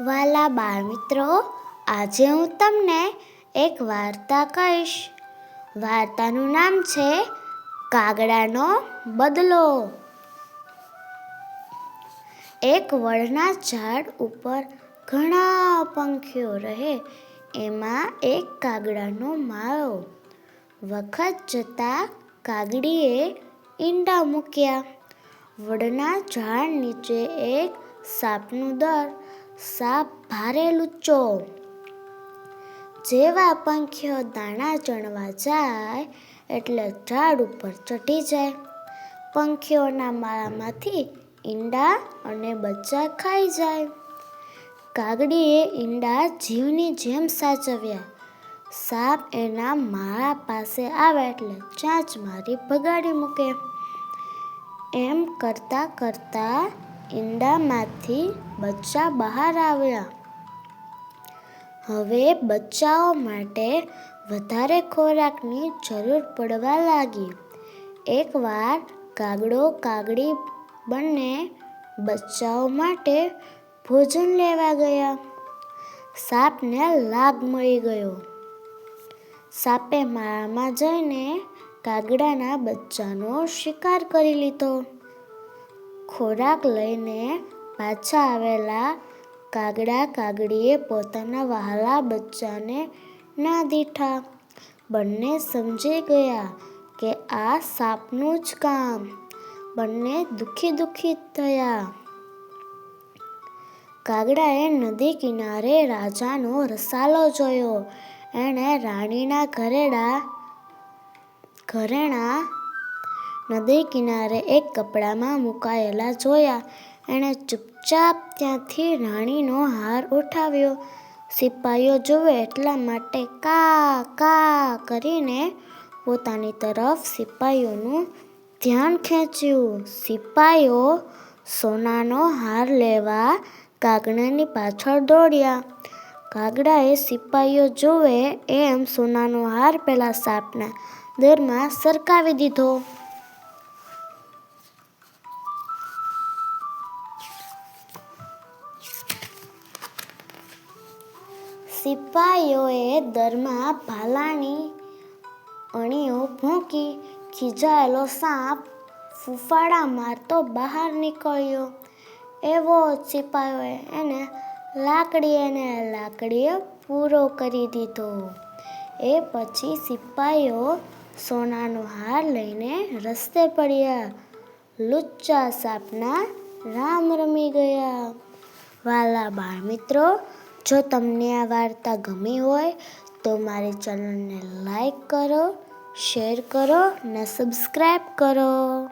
વાલા બાળ મિત્રો, આજે હું તમને એક વાર્તા કહીશ. વાર્તાનું નામ છે, કાગડાનો બદલો એક વડના ઝાડ ઉપર ઘણા પંખીઓ રહે, એમાં એક કાગડાનો માળો. વખત જતાં કાગડીએ ઈંડા મૂક્યા. વડના ઝાડ નીચે એક સાપનું દર સાપ ભારે લુચ્ચો જેવા પંખીઓ દાણા ચણવા જાય, એટલે ઝાડ ઉપર ચઢી જાય. પંખીઓના માળામાંથી ઈંડા અને બચ્ચા ખાઈ જાય. કાગડીએ ઈંડા જીવની જેમ સાચવ્યા. સાપ એના માળા પાસે આવે એટલે ચાંચ મારી ભગાડી મૂકે. એમ કરતા કરતા ઈંડામાંથી બચ્ચા બહાર આવ્યા. હવે બચ્ચાઓ માટે વધારે ખોરાકની જરૂર પડવા લાગી. એકવાર કાગડો કાગડી બંને બચ્ચાઓ માટે ભોજન લેવા ગયા. સાપને લાભ મળી ગયો. સાપે માળામાં જઈને કાગડાના બચ્ચાનો શિકાર કરી લીધો. ખોરાક લઈને પાછા આવેલા કાગડા કાગડીએ પોતાના વહાલા બચ્ચાને ના દીઠા. બંને સમજી ગયા કે આ સાપનું જ કામ. બંને દુખી દુખી થયા. કાગડાએ નદી કિનારે રાજાનો રસાલો જોયો. એણે રાણીના ઘરેડા ઘરેણા નદી કિનારે એક કપડામાં મુકાયેલા જોયા. એણે ચૂપચાપ ત્યાંથી રાણીનો હાર ઉઠાવ્યો. સિપાહીઓ જુએ એટલા માટે કા કા કરીને પોતાની તરફ સિપાહીઓનું ધ્યાન ખેંચ્યું. સિપાહીઓ સોનાનો હાર લેવા કાગડાની પાછળ દોડ્યા. કાગડાએ સિપાહીઓ જુએ એમ સોનાનો હાર પેલા સાપના દરમાં સરકાવી દીધો. સિપાહીઓએ દરમાં ભાલાની અણીઓ ભૂંકી ખીજાયેલો સાપ ફૂફાડા મારતો બહાર નીકળ્યો. એવો સિપાહીઓએ એને લાકડી એને લાકડીએ પૂરો કરી દીધો. એ પછી સિપાહીઓ સોનાનો હાર લઈને રસ્તે પડ્યા. લુચ્ચા સાપના રામ રમી ગયા. વાલા બાળ મિત્રો જો તમને આ વાર્તા ગમી હોય, તો મારી ચેનલને લાઈક કરો, શેર કરો ને સબસ્ક્રાઈબ કરો.